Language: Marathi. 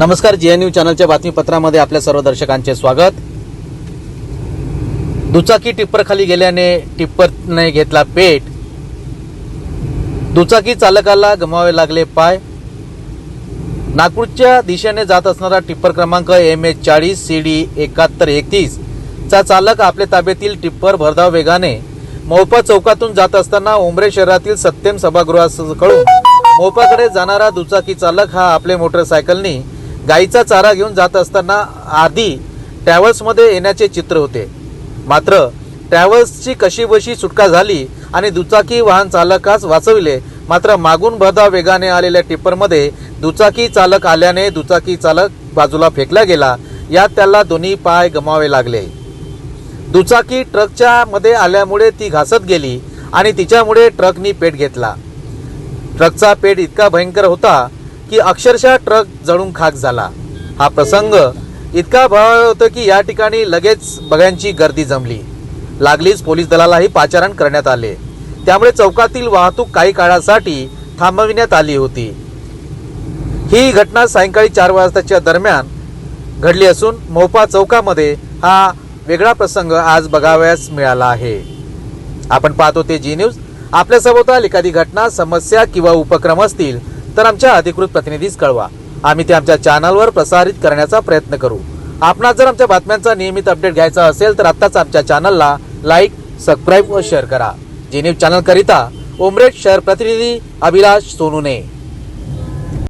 नमस्कार जी एन न्यूज चॅनलच्या बातमीपत्रामध्ये आपल्या सर्व दर्शकांचे स्वागत. दुचाकी टिप्पर खाली गेल्याने टिप्परने घेतला पेट. दुचाकी चालकाला गमावे लागले पाय. नागपूरच्या दिशेने जात असणारा टिप्पर क्रमांक एम एच चाळीस सी डी एकाहत्तर एकतीस. चा चालक आपल्या ताब्यातील टिप्पर भरधाव वेगाने मोपा चौकातून जात असताना उमरे शहरातील सत्यम सभागृहाकडून मोपाकडे जाणारा दुचाकी चालक हा आपले मोटरसायकलनी गाईचा चारा घेऊन जात असताना आधी ट्रॅव्हल्समध्ये येण्याचे चित्र होते. मात्र ट्रॅव्हल्सची कशीबशी सुटका झाली आणि दुचाकी वाहन चालकास वाचविले मात्र मागून भरधाव वेगाने आलेल्या टिप्परमध्ये दुचाकी चालक आल्याने दुचाकी चालक बाजूला फेकला गेला यात त्याला दोन्ही पाय गमावे लागले. दुचाकी ट्रकच्या मध्ये आल्यामुळे ती घासत गेली आणि तिच्यामुळे ट्रकनी पेट घेतला. ट्रकचा पेट इतका भयंकर होता की अक्षरशः ट्रक जळून खाक झाला. हा प्रसंग इतका भयावह होता की या ठिकाणी लगेच बघ्यांची गर्दी जमली. लागलीच पोलीस दलालाही पाचारण करण्यात आले. त्यामुळे चौकातील वाहतूक काही काळासाठी थांबविण्यात आली होती. ही घटना सायंकाळी चार वाजताच्या दरम्यान घडली असून मोपा चौकामध्ये हा वेगळा प्रसंग आज बघावयास मिळाला आहे. आपण पाहतो ते जी न्यूज. आपल्या सभोवताल एखादी घटना समस्या किंवा उपक्रम असतील तर आमच्या अधिकृत प्रतिनिधीस कळवा. आम्ही ते आमच्या चॅनलवर प्रसारित करण्याचा प्रयत्न करू. आपणास जर आमच्या बातम्यांचा नियमित अपडेट घ्यायचा असेल तर आत्ताच आमच्या चॅनलला लाईक सबस्क्राईब व शेअर करा. जी न्यूज चॅनल करिता उमरेड शहर प्रतिनिधी अभिलाष सोनुने.